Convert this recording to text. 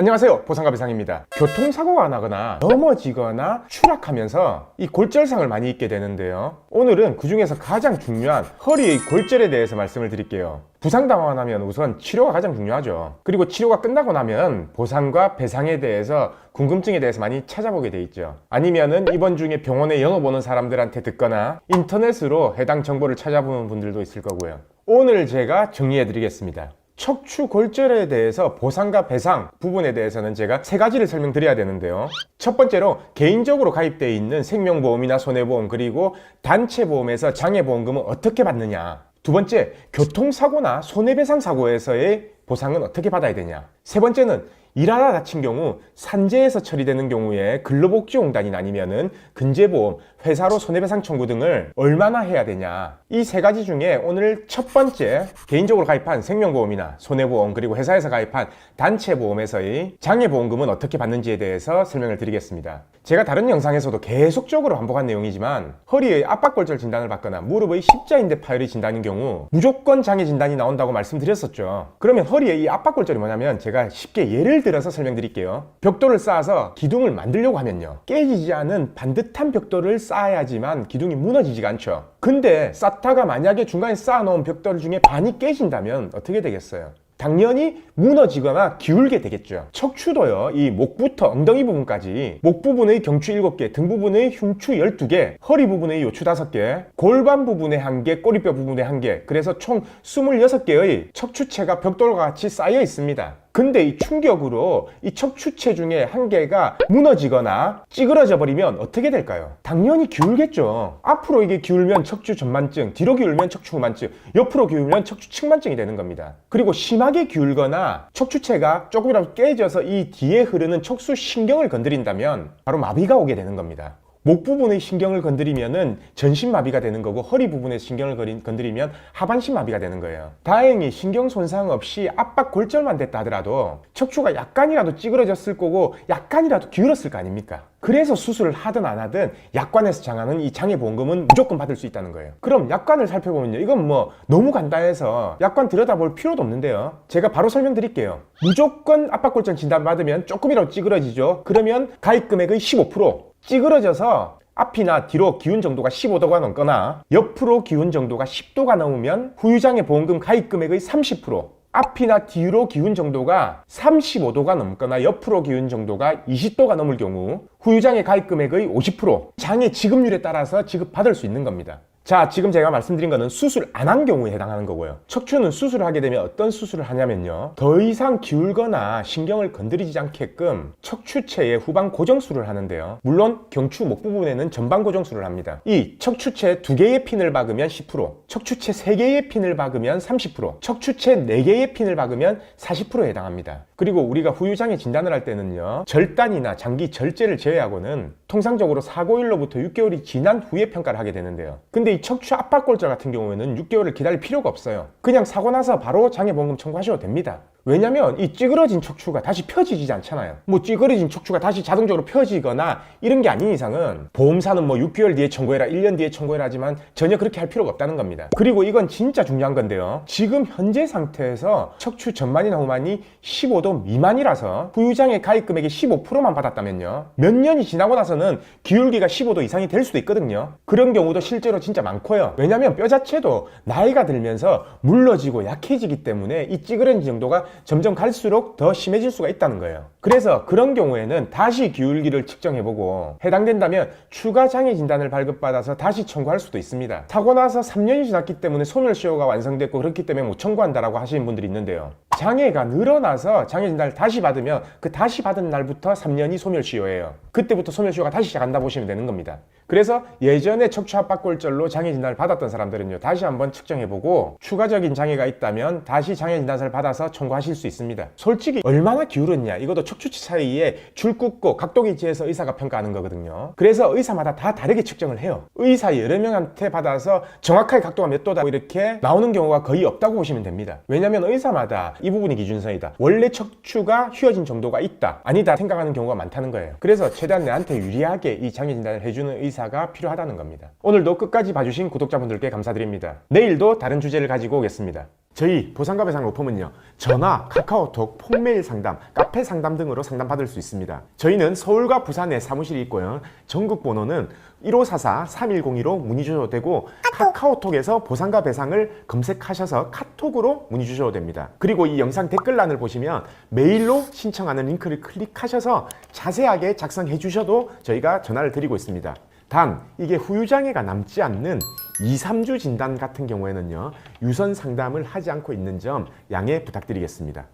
안녕하세요. 보상가배상입니다. 교통사고가 나거나 넘어지거나 추락하면서 이 골절상을 많이 입게 되는데요. 오늘은 그 중에서 가장 중요한 허리의 골절에 대해서 말씀을 드릴게요. 부상당하고 나면 우선 치료가 가장 중요하죠. 그리고 치료가 끝나고 나면 보상과 배상에 대해서 궁금증에 대해서 많이 찾아보게 돼 있죠. 아니면은 이번 중에 병원에 영업 오는 사람들한테 듣거나 인터넷으로 해당 정보를 찾아보는 분들도 있을 거고요. 오늘 제가 정리해 드리겠습니다. 척추 골절에 대해서 보상과 배상 부분에 대해서는 제가 세 가지를 설명드려야 되는데요. 첫 번째로 개인적으로 가입되어 있는 생명보험이나 손해보험 그리고 단체보험에서 장애보험금은 어떻게 받느냐. 두 번째, 교통사고나 손해배상 사고에서의 보상은 어떻게 받아야 되냐. 세 번째는 일하다 다친 경우 산재에서 처리되는 경우에 근로복지공단이 아니면은 근제보험, 회사로 손해배상 청구 등을 얼마나 해야 되냐. 이 세 가지 중에 오늘 첫 번째 개인적으로 가입한 생명보험이나 손해보험 그리고 회사에서 가입한 단체보험에서의 장애보험금은 어떻게 받는지에 대해서 설명을 드리겠습니다. 제가 다른 영상에서도 계속적으로 반복한 내용이지만 허리의 압박골절 진단을 받거나 무릎의 십자인대 파열이 진단인 경우 무조건 장애 진단이 나온다고 말씀드렸었죠. 그러면 허리의 이 압박골절이 뭐냐면 제가 쉽게 예를 들어서 설명드릴게요. 벽돌을 쌓아서 기둥을 만들려고 하면요. 깨지지 않은 반듯한 벽돌을 쌓아야지만 기둥이 무너지지가 않죠. 근데 쌓다가 만약에 중간에 쌓아놓은 벽돌 중에 반이 깨진다면 어떻게 되겠어요? 당연히 무너지거나 기울게 되겠죠. 척추도요, 이 목부터 엉덩이 부분까지 목 부분의 경추 7개, 등 부분의 흉추 12개, 허리 부분의 요추 5개, 골반 부분의 1개, 꼬리뼈 부분의 1개, 그래서 총 26개의 척추체가 벽돌과 같이 쌓여 있습니다. 근데 이 충격으로 이 척추체 중에 한 개가 무너지거나 찌그러져 버리면 어떻게 될까요? 당연히 기울겠죠. 앞으로 이게 기울면 척추 전만증, 뒤로 기울면 척추 후만증, 옆으로 기울면 척추 측만증이 되는 겁니다. 그리고 심하게 기울거나 척추체가 조금이라도 깨져서 이 뒤에 흐르는 척수 신경을 건드린다면 바로 마비가 오게 되는 겁니다. 목 부분의 신경을 건드리면은 전신 마비가 되는 거고 허리 부분의 신경을 건드리면 하반신 마비가 되는 거예요. 다행히 신경 손상 없이 압박 골절만 됐다 하더라도 척추가 약간이라도 찌그러졌을 거고 약간이라도 기울었을 거 아닙니까? 그래서 수술을 하든 안 하든 약관에서 정하는 이 장애 보험금은 무조건 받을 수 있다는 거예요. 그럼 약관을 살펴보면요. 이건 뭐 너무 간단해서 약관 들여다볼 필요도 없는데요. 제가 바로 설명드릴게요. 무조건 압박골절 진단 받으면 조금이라도 찌그러지죠. 그러면 가입 금액의 15% 찌그러져서 앞이나 뒤로 기운 정도가 15도가 넘거나 옆으로 기운 정도가 10도가 넘으면 후유장애 보험금 가입 금액의 30% 앞이나 뒤로 기운 정도가 35도가 넘거나 옆으로 기운 정도가 20도가 넘을 경우 후유장애 가입 금액의 50% 장애 지급률에 따라서 지급받을 수 있는 겁니다. 자, 지금 제가 말씀드린 거는 수술 안 한 경우에 해당하는 거고요. 척추는 수술을 하게 되면 어떤 수술을 하냐면요. 더 이상 기울거나 신경을 건드리지 않게끔 척추체의 후방 고정술을 하는데요. 물론 경추 목 부분에는 전방 고정술을 합니다. 이 척추체 두 개의 핀을 박으면 10%, 척추체 세 개의 핀을 박으면 30%, 척추체 네 개의 핀을 박으면 40%에 해당합니다. 그리고 우리가 후유장애 진단을 할 때는요. 절단이나 장기 절제를 제외하고는 통상적으로 사고일로부터 6개월이 지난 후에 평가를 하게 되는데요. 근데 이 척추 압박골절 같은 경우에는 6개월을 기다릴 필요가 없어요. 그냥 사고 나서 바로 장애보험금 청구하셔도 됩니다. 왜냐면 이 찌그러진 척추가 다시 펴지지 않잖아요. 뭐 찌그러진 척추가 다시 자동적으로 펴지거나 이런 게 아닌 이상은 보험사는 뭐 6개월 뒤에 청구해라, 1년 뒤에 청구해라 하지만 전혀 그렇게 할 필요가 없다는 겁니다. 그리고 이건 진짜 중요한 건데요. 지금 현재 상태에서 척추 전만이나 후만이 15도 미만이라서 후유장애 가입 금액의 15%만 받았다면요. 몇 년이 지나고 나서는 기울기가 15도 이상이 될 수도 있거든요. 그런 경우도 실제로 진짜 많고요. 왜냐면 뼈 자체도 나이가 들면서 물러지고 약해지기 때문에 이 찌그러진 정도가 점점 갈수록 더 심해질 수가 있다는 거예요. 그래서 그런 경우에는 다시 기울기를 측정해보고 해당된다면 추가 장애 진단을 발급받아서 다시 청구할 수도 있습니다. 사고 나서 3년이 지났기 때문에 소멸시효가 완성됐고 그렇기 때문에 못 청구한다라고 하시는 분들이 있는데요. 장애가 늘어나서 장애 진단을 다시 받으면 그 다시 받은 날부터 3년이 소멸시효예요. 그때부터 소멸시효가 다시 시작한다 보시면 되는 겁니다. 그래서 예전에 척추 압박골절로 장애 진단을 받았던 사람들은요 다시 한번 측정해보고 추가적인 장애가 있다면 다시 장애 진단서를 받아서 청구하실 수 있습니다. 솔직히 얼마나 기울었냐 이것도 척추치 사이에 줄 긋고 각도기 지에서 의사가 평가하는 거거든요. 그래서 의사마다 다 다르게 측정을 해요. 의사 여러 명한테 받아서 정확하게 각도가 몇 도다 이렇게 나오는 경우가 거의 없다고 보시면 됩니다. 왜냐하면 의사마다 이 부분이 기준선이다. 원래 척추가 휘어진 정도가 있다. 아니다 생각하는 경우가 많다는 거예요. 그래서 최대한 내한테 유리하게 이 장애 진단을 해주는 의사 의사가 필요하다는 겁니다. 오늘도 끝까지 봐주신 구독자분들께 감사드립니다. 내일도 다른 주제를 가지고 오겠습니다. 저희 보상가 배상 로펌은요 전화, 카카오톡, 폰메일 상담, 카페 상담 등으로 상담받을 수 있습니다 저희는 서울과 부산에 사무실이 있고요 전국 번호는 1544-3102로 문의 주셔도 되고 카카오톡에서 보상가 배상을 검색하셔서 카톡으로 문의 주셔도 됩니다 그리고 이 영상 댓글란을 보시면 메일로 신청하는 링크를 클릭하셔서 자세하게 작성해 주셔도 저희가 전화를 드리고 있습니다 단 이게 후유장애가 남지 않는 2, 3주 진단 같은 경우에는요 유선 상담을 하지 않고 있는 점 양해 부탁드리겠습니다.